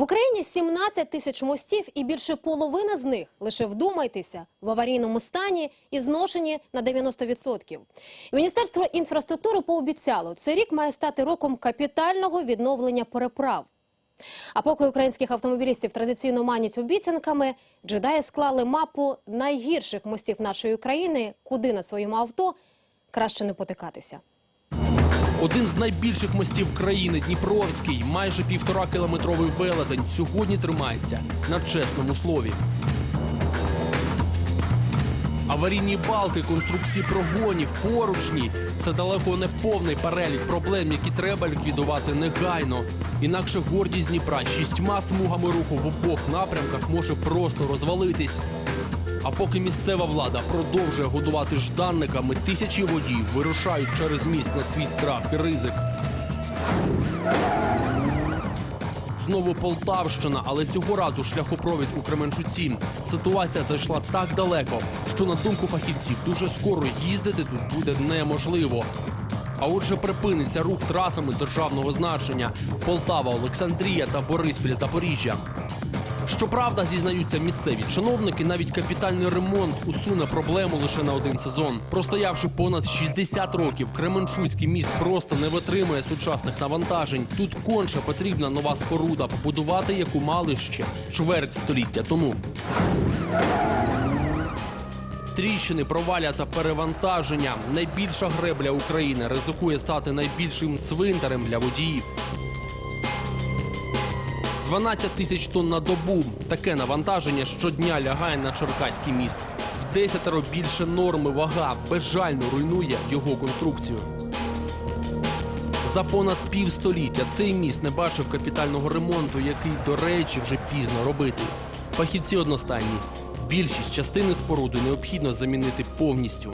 В Україні 17 тисяч мостів, і більше половини з них лише вдумайтеся в аварійному стані і зношені на 90%. Міністерство інфраструктури пообіцяло, цей рік має стати роком капітального відновлення переправ. А поки українських автомобілістів традиційно манять обіцянками, джедаї склали мапу найгірших мостів нашої країни, куди на своєму авто краще не потикатися. Один з найбільших мостів країни Дніпровський, майже півтора кілометровий велетень, сьогодні тримається на чесному слові. Аварійні балки, конструкції прогонів, поручні це далеко не повний перелік проблем, які треба ліквідувати негайно. Інакше гордість Дніпра шістьма смугами руху в обох напрямках може просто розвалитись. А поки місцева влада продовжує годувати жданниками, тисячі водіїв вирушають через міст на свій страх і ризик. Знову Полтавщина, але цього разу шляхопровід у Кременчуці. Ситуація зайшла так далеко, що на думку фахівців дуже скоро їздити тут буде неможливо. А отже, припиниться рух трасами державного значення Полтава, Олександрія та Бориспіль Запоріжжя. Щоправда, зізнаються місцеві чиновники, навіть капітальний ремонт усуне проблему лише на один сезон. Простоявши понад 60 років, Кременчуцький міст просто не витримує сучасних навантажень. Тут конче потрібна нова споруда, побудувати яку мали ще чверть століття тому. Тріщини, проваля та перевантаження. Найбільша гребля України ризикує стати найбільшим цвинтарем для водіїв. 12 тисяч тонн на добу. Таке навантаження щодня лягає на Черкаський міст. В десятеро більше норми вага безжально руйнує його конструкцію. За понад півстоліття цей міст не бачив капітального ремонту, який, до речі, вже пізно робити. Фахівці одностайні. Більшість частини споруди необхідно замінити повністю.